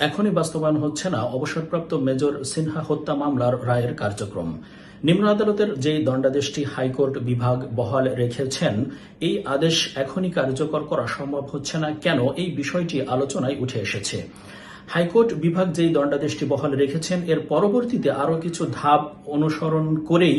এখনই বাস্তবায়ন হচ্ছে না অবসরপ্রাপ্ত মেজর সিনহা হত্যা মামলার রায়ের কার্যক্রম। নিম্ন আদালতের যে দণ্ডাদেশটি হাইকোর্ট বিভাগ বহাল রেখেছেন, এই আদেশ এখনই কার্যকর করা সম্ভব হচ্ছে না। কেন? এই বিষয়টি আলোচনায় উঠে এসেছে। হাইকোর্ট বিভাগ যেই দণ্ডাদেশটি বহাল রেখেছেন, এর পরবর্তীতে আরও কিছু ধাপ অনুসরণ করেই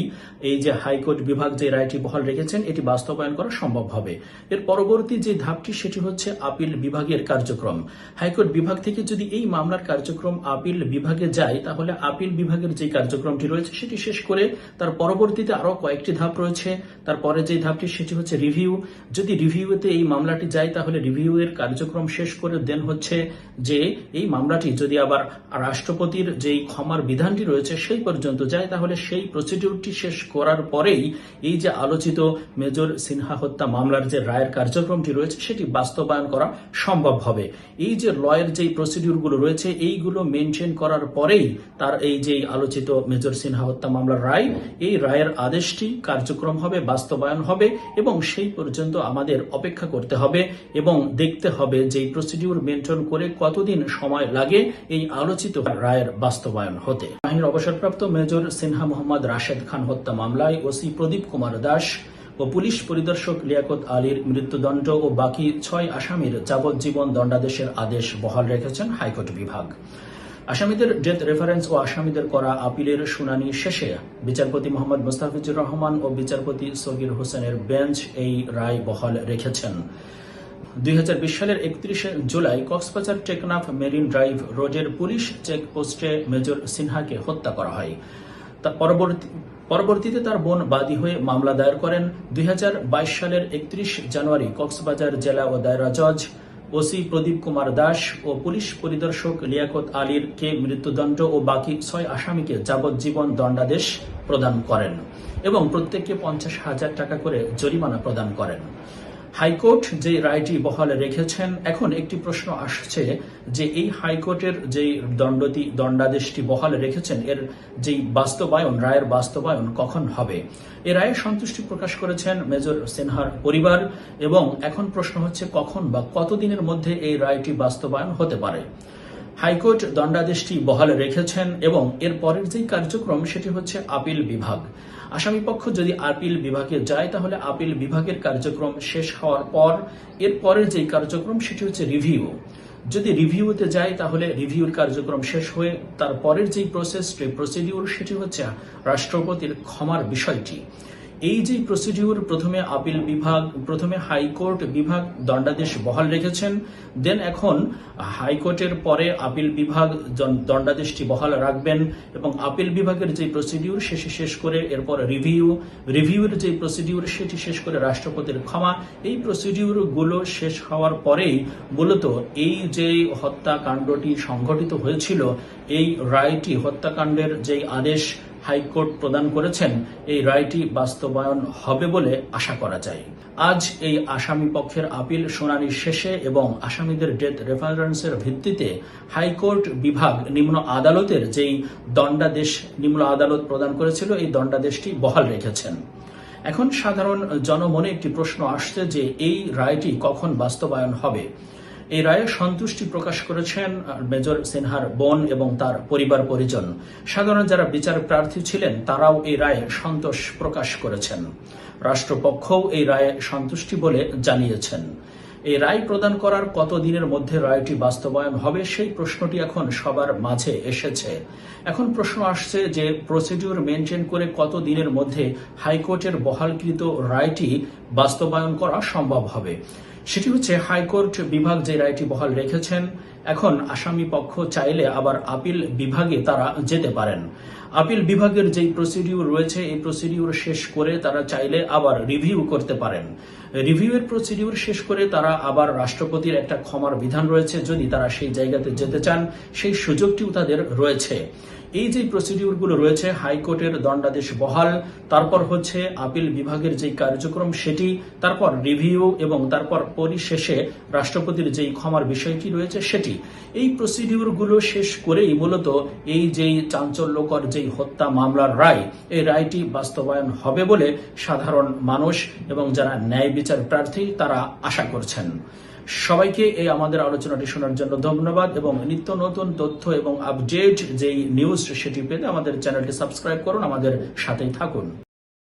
এই যে হাইকোর্ট বিভাগ যে রায়টি বহাল রেখেছেন, এটি বাস্তবায়ন করা সম্ভব হবে। এর পরবর্তী যে ধাপটি, সেটি হচ্ছে আপিল বিভাগের কার্যক্রম। হাইকোর্ট বিভাগ থেকে যদি এই মামলার কার্যক্রম আপিল বিভাগে যায়, তাহলে আপিল বিভাগের যে কার্যক্রমটি রয়েছে, সেটি শেষ করে তার পরবর্তীতে আরও কয়েকটি ধাপ রয়েছে। তারপরে যে ধাপটি, সেটি হচ্ছে রিভিউ। যদি রিভিউতে এই মামলাটি যায়, তাহলে রিভিউ এর কার্যক্রম শেষ করে দেন হচ্ছে যে এই মামলাটি যদি আবার রাষ্ট্রপতির যেই ক্ষমার বিধানটি রয়েছে সেই পর্যন্ত যায়, তাহলে সেই প্রসিডিউরটি শেষ করার পরেই এই যে আলোচিত মেজর সিনহা হত্যা মামলার যে রায়ের কার্যক্রমটি রয়েছে, সেটি বাস্তবায়ন করা সম্ভব হবে। এই যে লয়ের যেই প্রসিডিউরগুলো রয়েছে, এইগুলো মেনটেন করার পরেই তার এই যে আলোচিত মেজর সিনহা হত্যা মামলার রায়, এই রায়ের আদেশটি কার্যক্রম হবে, বাস্তবায়ন হবে এবং সেই পর্যন্ত আমাদের অপেক্ষা করতে হবে এবং দেখতে হবে যে প্রসিডিউর মেনটেন করে কতদিন সময় লাগে এই আলোচিত রায়ের বাস্তবায়ন হতে। বাহিনীর অবসরপ্রাপ্ত মেজর সিনহা মোহাম্মদ রাশেদ খান হত্যা মামলায় ওসি প্রদীপ কুমার দাস ও পুলিশ পরিদর্শক লিয়াকত আলীর মৃত্যুদণ্ড ও বাকি ছয় আসামির যাবজ্জীবন দণ্ডাদেশের আদেশ বহাল রেখেছেন হাইকোর্ট বিভাগ। আসামিদের ডেথ রেফারেন্স ও আসামিদের করা আপিলের শুনানি শেষে বিচারপতি মোহাম্মদ মুস্তাফিজুর রহমান ও বিচারপতি সগির হোসেনের বেঞ্চ এই রায় বহাল রেখেছেন। দুই হাজার বিশ সালের একত্রিশে July Cox's Bazar Teknaf marine drive রোডের পুলিশ চেকপোস্টে মেজর সিনহাকে হত্যা করা হয়। পরবর্তী পরবর্তীতে তার বোন বাদী হয়ে মামলা দায়ের করেন। দুই হাজার বাইশ সালের একত্রিশ জানুয়ারি কক্সবাজার জেলা ও দায়রা জজ ওসি প্রদীপ কুমার দাস ও পুলিশ পরিদর্শক লিয়াকত আলীর কে মৃত্যুদণ্ড ও বাকি ছয় আসামিকে যাবজ্জীবন দণ্ডাদেশ প্রদান করেন এবং প্রত্যেককে পঞ্চাশ হাজার টাকা করে জরিমানা প্রদান করেন। হাইকোর্ট যে রায়টি বহাল রেখেছেন, এখন একটি প্রশ্ন আসছে যে এই হাইকোর্টের যে দণ্ডতি, দণ্ডাদেশটি বহাল রেখেছেন, এর যে বাস্তবায়ন, রায়ের বাস্তবায়ন কখন হবে? এ রায়ের সন্তুষ্টি প্রকাশ করেছেন মেজর সিনহার পরিবার এবং এখন প্রশ্ন হচ্ছে কখন বা কতদিনের মধ্যে এই রায়টি বাস্তবায়ন হতে পারে? হাইকোর্ট দণ্ডাদেশটি বহাল রেখেছেন এবং এর পরের যেই কার্যক্রম সেটি হচ্ছে আপিল বিভাগ। আসামি পক্ষ যদি আপিল বিভাগে যায়, তাহলে আপিল বিভাগের কার্যক্রম শেষ হওয়ার পর এর পরের যেই কার্যক্রম সেটি হচ্ছে রিভিউ। যদি রিভিউতে যায়, তাহলে রিভিউর কার্যক্রম শেষ হয়ে তার পরের যেই প্রসেস প্রসিডিউর সেটি হচ্ছে রাষ্ট্রপতির ক্ষমার বিষয়টি। এই যে প্রসিডিউর প্রথমে আপিল বিভাগ, প্রথমে হাইকোর্ট বিভাগ দণ্ডাদেশ বহাল রেখেছেন দেন এখন হাইকোর্টের পরে আপিল বিভাগ দণ্ডাদেশটি বহাল রাখবেন এবং আপিল বিভাগের যে প্রসিডিউর শেষে শেষ করে এরপর রিভিউ রিভিউর যে প্রসিডিউর সেটি শেষ করে রাষ্ট্রপতির ক্ষমা। এই প্রসিডিউরগুলো শেষ হওয়ার পরেই মূলত এই যে হত্যাকাণ্ডটি সংঘটিত হয়েছিল, এই রায়টি হত্যাকাণ্ডের যেই আদেশ হাইকোর্ট প্রদান করেছেন, এই রায়টি বাস্তবায়ন হবে বলে আশা করা যায়। আজ এই আসামি পক্ষের আপিল শুনানি শেষে এবং আসামিদের ডেথ রেফারেন্সের ভিত্তিতে হাইকোর্ট বিভাগ নিম্ন আদালতের যেই দণ্ডাদেশ নিম্ন আদালত প্রদান করেছিল, এই দণ্ডাদেশটি বহাল রেখেছেন। এখন সাধারণ জনমনে একটি প্রশ্ন আসছে যে এই রায়টি কখন বাস্তবায়ন হবে? এই রায়ে সন্তুষ্টি প্রকাশ করেছেন মেজর সিনহার বোন এবং তার পরিবার পরিজন। সাধারণ যারা বিচার প্রার্থী ছিলেন, তারাও এই রায়ে সন্তোষ প্রকাশ করেছেন। রাষ্ট্রপক্ষও এই রায়ে সন্তুষ্টি বলে জানিয়েছেন। এই রায় প্রদান করার কত দিনের মধ্যে রায়টি বাস্তবায়ন হবে, সেই প্রশ্নটি এখন সবার মাঝে এসেছে। এখন প্রশ্ন আসছে যে, প্রসিডিউর মেনটেন করে কত দিনের মধ্যে হাইকোর্টের বহালকৃত রায়টি বাস্তবায়ন করা সম্ভব হবে। সেটি হচ্ছে হাইকোর্ট বিভাগ যে রায়টি বহাল রেখেছেন, এখন আসামি পক্ষ চাইলে আবার আপিল বিভাগে তারা যেতে পারেন। আপিল বিভাগের যেই প্রসিডিউর রয়েছে, এই প্রসিডিউর শেষ করে তারা চাইলে আবার রিভিউ করতে পারেন। রিভিউয়ের প্রসিডিউর শেষ করে তারা আবার রাষ্ট্রপতির একটা ক্ষমার বিধান রয়েছে। যদি তারা সেই জায়গাতে যেতে চান, সেই সুযোগটিও তাদের রয়েছে। এই যে প্রসিডিউরগুলো রয়েছে হাইকোর্টের দণ্ডাদেশ বহাল, তারপর হচ্ছে আপিল বিভাগের যে কার্যক্রম সেটি, তারপর রিভিউ এবং তারপর পরিশেষে রাষ্ট্রপতির যেই ক্ষমার বিষয়টি রয়েছে সেটি। এই প্রসিডিউরগুলো শেষ করেই মূলত এই যেই চাঞ্চল্যকর যেই হত্যা মামলার রায়, এই রায়টি বাস্তবায়ন হবে বলে সাধারণ মানুষ এবং যারা ন্যায় বিচার প্রার্থী তারা আশা করছেন। সবাইকে এই আমাদের আলোচনাটি শোনার জন্য ধন্যবাদ এবং নিত্য নতুন তথ্য এবং আপডেট যেই নিউজ সেটি পেতে আমাদের চ্যানেলটি সাবস্ক্রাইব করুন, আমাদের সাথেই থাকুন।